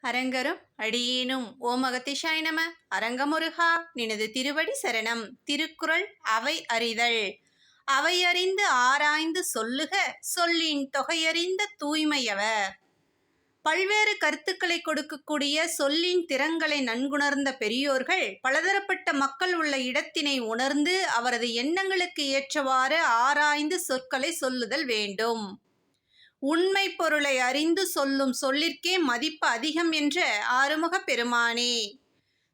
அரங்கரும் அடியேனும். ஓம் அகத்திஷாய் நம. அரங்கமுருகா நினது திருவடி சரணம். திருக்குறள் அவை அறிதல். அவை அறிந்து ஆராய்ந்து சொல்லுக. சொல்லின் தொகையறிந்த தூய்மையவர். பல்வேறு கருத்துக்களை கொடுக்கக்கூடிய சொல்லின் திறங்களை நன்குணர்ந்த பெரியோர்கள் பலதரப்பட்ட மக்கள் உள்ள இடத்தினை உணர்ந்து அவரது எண்ணங்களுக்கு ஏற்றவாறு ஆராய்ந்து சொற்களை சொல்லுதல் வேண்டும். உண்மை பொருளை அறிந்து சொல்லும் சொல்லிற்கே மதிப்பு அதிகம் என்ற ஆறுமுக பெருமானே.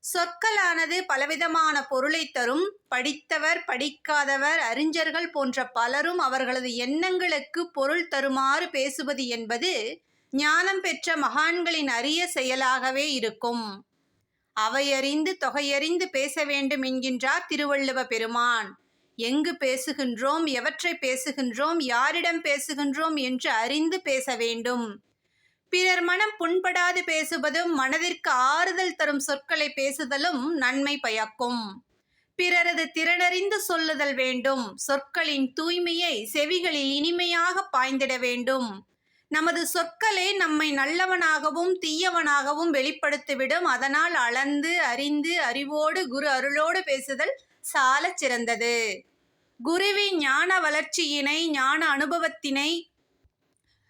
சொற்களானது பலவிதமான பொருளை தரும். படித்தவர் படிக்காதவர் அறிஞர்கள் போன்ற பலரும் அவர்களது எண்ணங்களுக்கு பொருள் தருமாறு பேசுவது என்பது ஞானம் பெற்ற மகான்களின் அரிய செயலாகவே இருக்கும். அவையறிந்து தொகையறிந்து பேச வேண்டும் என்கின்றார் திருவள்ளுவ பெருமான். எங்கு பேசுகின்றோம் எவற்றை பேசுகின்றோம் யாரிடம் பேசுகின்றோம் என்று அறிந்து பேச வேண்டும். பிறர் மனம் புண்படாது பேசுவதும் மனதிற்கு ஆறுதல் தரும் சொற்களை பேசுதலும் நன்மை பயக்கும். பிறரது திறனறிந்து சொல்லுதல் வேண்டும். சொற்களின் தூய்மையை செவிகளில் இனிமையாக பாய்ந்திட வேண்டும். நமது சொற்களே நம்மை நல்லவனாகவும் தீயவனாகவும் வெளிப்படுத்திவிடும். அதனால் அளந்து அறிந்து அறிவோடு குரு அருளோடு பேசுதல் சாலச் சிறந்தது. குருவின் ஞான வளர்ச்சியினை ஞான அனுபவத்தினை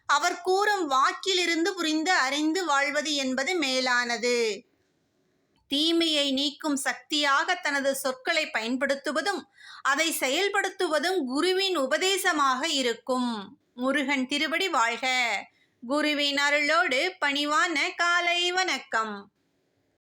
அவர் கூறும் வாக்கிலிருந்து புரிந்து அறிந்து வாழ்வது என்பது மேலானது. தீமையை நீக்கும் சக்தியாக தனது சொற்களை பயன்படுத்துவதும் அதை செயல்படுத்துவதும் குருவின் உபதேசமாக இருக்கும். முருகன் திருவடி வாழ்க. குருவின் அருளோடு பணிவான காலை வணக்கம்.